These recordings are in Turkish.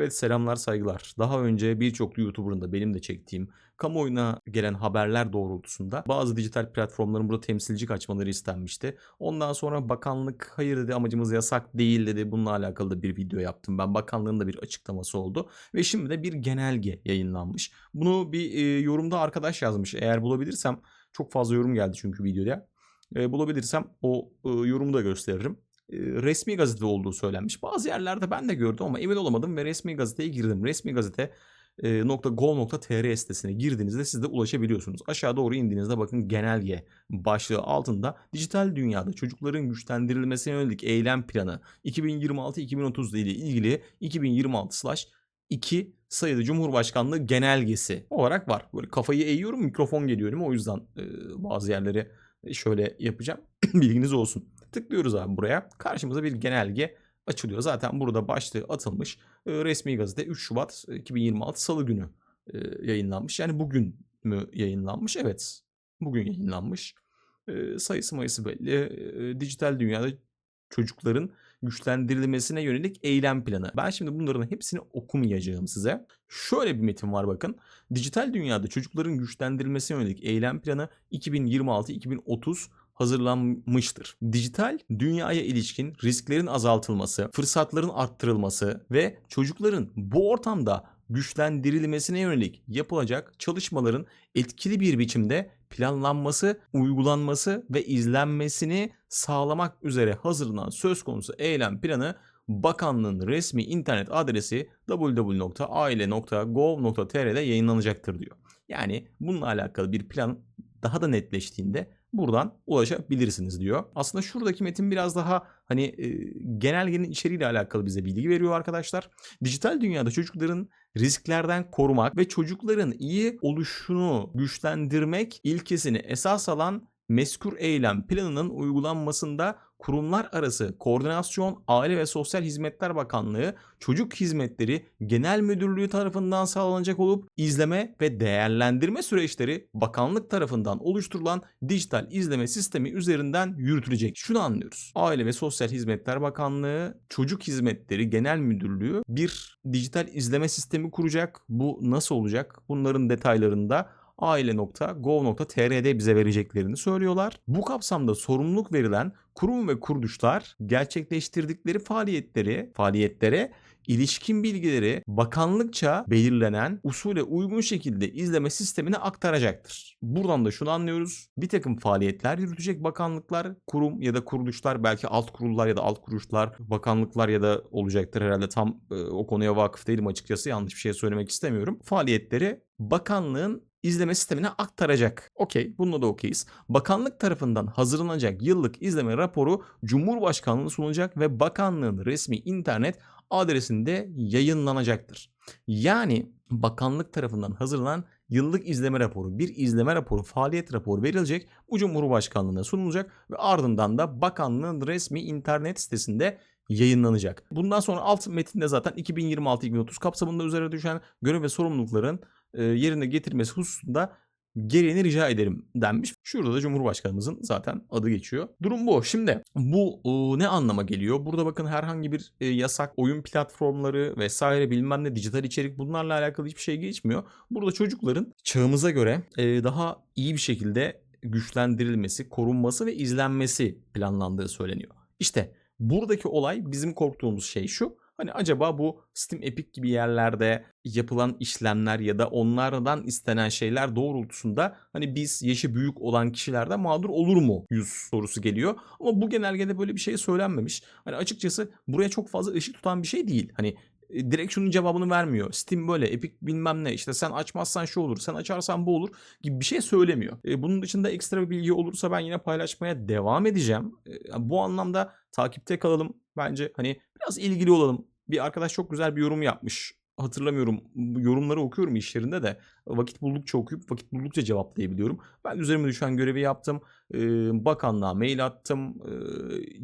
Evet selamlar saygılar. Daha önce birçok YouTuber'ın da benim de çektiğim kamuoyuna gelen haberler doğrultusunda bazı dijital platformların burada temsilci açmaları istenmişti. Ondan sonra bakanlık hayır dedi amacımız yasak değil dedi. Bununla alakalı da bir video yaptım ben. Bakanlığın da bir açıklaması oldu. Ve şimdi de bir genelge yayınlanmış. Bunu bir e, yorumda arkadaş yazmış. Eğer bulabilirsem çok fazla yorum geldi çünkü videoya. E, bulabilirsem o e, yorumu da gösteririm resmi gazete olduğu söylenmiş. Bazı yerlerde ben de gördüm ama emin olamadım ve resmi gazeteye girdim. Resmi gazete e, .gov.tr sitesine girdiğinizde siz de ulaşabiliyorsunuz. Aşağı doğru indiğinizde bakın genelge başlığı altında dijital dünyada çocukların güçlendirilmesine yönelik eylem planı 2026-2030 ile ilgili 2026/2 sayılı Cumhurbaşkanlığı genelgesi olarak var. Böyle kafayı eğiyorum mikrofon geliyor? O yüzden e, bazı yerleri şöyle yapacağım. Bilginiz olsun. Tıklıyoruz abi buraya. Karşımıza bir genelge açılıyor. Zaten burada başlığı atılmış. E, resmi gazete 3 Şubat 2026 Salı günü e, yayınlanmış. Yani bugün mü yayınlanmış? Evet. Bugün yayınlanmış. E, sayısı mayısı belli. E, dijital dünyada çocukların güçlendirilmesine yönelik eylem planı. Ben şimdi bunların hepsini okumayacağım size. Şöyle bir metin var bakın. Dijital dünyada çocukların güçlendirilmesine yönelik eylem planı 2026-2030 hazırlanmıştır. Dijital dünyaya ilişkin risklerin azaltılması, fırsatların arttırılması ve çocukların bu ortamda güçlendirilmesine yönelik yapılacak çalışmaların etkili bir biçimde planlanması, uygulanması ve izlenmesini sağlamak üzere hazırlanan söz konusu eylem planı bakanlığın resmi internet adresi www.aile.gov.tr'de yayınlanacaktır diyor. Yani bununla alakalı bir plan daha da netleştiğinde buradan ulaşabilirsiniz diyor. Aslında şuradaki metin biraz daha hani e, genelgenin içeriğiyle alakalı bize bilgi veriyor arkadaşlar. Dijital dünyada çocukların risklerden korumak ve çocukların iyi oluşunu güçlendirmek ilkesini esas alan mezkur eylem planının uygulanmasında kurumlar arası koordinasyon Aile ve Sosyal Hizmetler Bakanlığı Çocuk Hizmetleri Genel Müdürlüğü tarafından sağlanacak olup izleme ve değerlendirme süreçleri bakanlık tarafından oluşturulan dijital izleme sistemi üzerinden yürütülecek. Şunu anlıyoruz. Aile ve Sosyal Hizmetler Bakanlığı Çocuk Hizmetleri Genel Müdürlüğü bir dijital izleme sistemi kuracak. Bu nasıl olacak? Bunların detaylarında aile.gov.tr'de bize vereceklerini söylüyorlar. Bu kapsamda sorumluluk verilen kurum ve kuruluşlar gerçekleştirdikleri faaliyetleri, faaliyetlere ilişkin bilgileri bakanlıkça belirlenen usule uygun şekilde izleme sistemine aktaracaktır. Buradan da şunu anlıyoruz. Bir takım faaliyetler yürütecek bakanlıklar, kurum ya da kuruluşlar, belki alt kurullar ya da alt kuruluşlar, bakanlıklar ya da olacaktır herhalde tam e, o konuya vakıf değilim açıkçası yanlış bir şey söylemek istemiyorum. Faaliyetleri bakanlığın izleme sistemine aktaracak. Okey, bununla da okeyiz. Bakanlık tarafından hazırlanacak yıllık izleme raporu Cumhurbaşkanlığına sunulacak ve bakanlığın resmi internet adresinde yayınlanacaktır. Yani bakanlık tarafından hazırlanan yıllık izleme raporu, bir izleme raporu, faaliyet raporu verilecek. Bu Cumhurbaşkanlığına sunulacak ve ardından da bakanlığın resmi internet sitesinde yayınlanacak. Bundan sonra alt metinde zaten 2026-2030 kapsamında üzerine düşen görev ve sorumlulukların yerine getirmesi hususunda gereğini rica ederim denmiş. Şurada da Cumhurbaşkanımızın zaten adı geçiyor. Durum bu. Şimdi bu e, ne anlama geliyor? Burada bakın herhangi bir e, yasak, oyun platformları vesaire bilmem ne dijital içerik bunlarla alakalı hiçbir şey geçmiyor. Burada çocukların çağımıza göre e, daha iyi bir şekilde güçlendirilmesi, korunması ve izlenmesi planlandığı söyleniyor. İşte buradaki olay bizim korktuğumuz şey şu. Hani acaba bu Steam Epic gibi yerlerde yapılan işlemler ya da onlardan istenen şeyler doğrultusunda hani biz yaşı büyük olan kişilerde mağdur olur mu yüz sorusu geliyor. Ama bu genelgede böyle bir şey söylenmemiş. Hani açıkçası buraya çok fazla ışık tutan bir şey değil. Hani direkt şunun cevabını vermiyor. Steam böyle, Epic bilmem ne işte sen açmazsan şu olur, sen açarsan bu olur gibi bir şey söylemiyor. E, bunun dışında ekstra bir bilgi olursa ben yine paylaşmaya devam edeceğim. E, bu anlamda takipte kalalım. Bence hani biraz ilgili olalım bir arkadaş çok güzel bir yorum yapmış. Hatırlamıyorum. Yorumları okuyorum iş yerinde de. Vakit buldukça okuyup vakit buldukça cevaplayabiliyorum. Ben üzerime düşen görevi yaptım. Bakanlığa mail attım.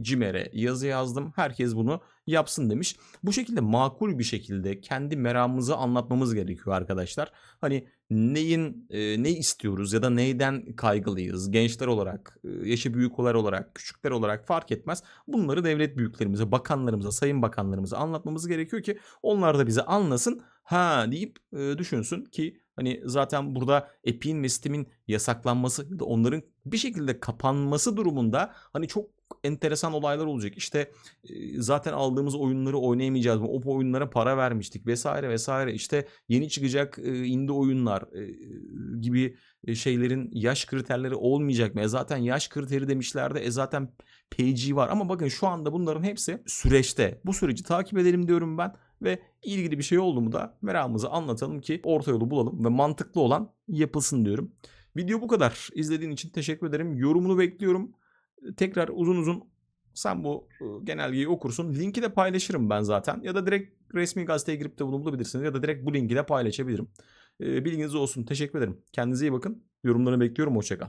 CİMER'e yazı yazdım. Herkes bunu yapsın demiş. Bu şekilde makul bir şekilde kendi meramımızı anlatmamız gerekiyor arkadaşlar. Hani neyin ne istiyoruz ya da neyden kaygılıyız gençler olarak, e, yaşı büyükler olarak, küçükler olarak fark etmez. Bunları devlet büyüklerimize, bakanlarımıza, sayın bakanlarımıza anlatmamız gerekiyor ki onlar da bize anlasın. Ha deyip düşünsün ki hani zaten burada Epic'in ve Steam'in yasaklanması ya da onların bir şekilde kapanması durumunda hani çok enteresan olaylar olacak. İşte e, zaten aldığımız oyunları oynayamayacağız mı? O oyunlara para vermiştik vesaire vesaire. İşte yeni çıkacak e, indie oyunlar e, gibi şeylerin yaş kriterleri olmayacak mı? E zaten yaş kriteri demişlerdi. E zaten PG var ama bakın şu anda bunların hepsi süreçte. Bu süreci takip edelim diyorum ben ve ilgili bir şey oldu mu da meramımızı anlatalım ki orta yolu bulalım ve mantıklı olan yapılsın diyorum. Video bu kadar. İzlediğin için teşekkür ederim. Yorumunu bekliyorum. Tekrar uzun uzun sen bu e, genelgeyi okursun. Linki de paylaşırım ben zaten. Ya da direkt resmi gazeteye girip de bunu bulabilirsiniz. Ya da direkt bu linki de paylaşabilirim. E, Bilginiz olsun. Teşekkür ederim. Kendinize iyi bakın. Yorumlarını bekliyorum. Hoşçakal.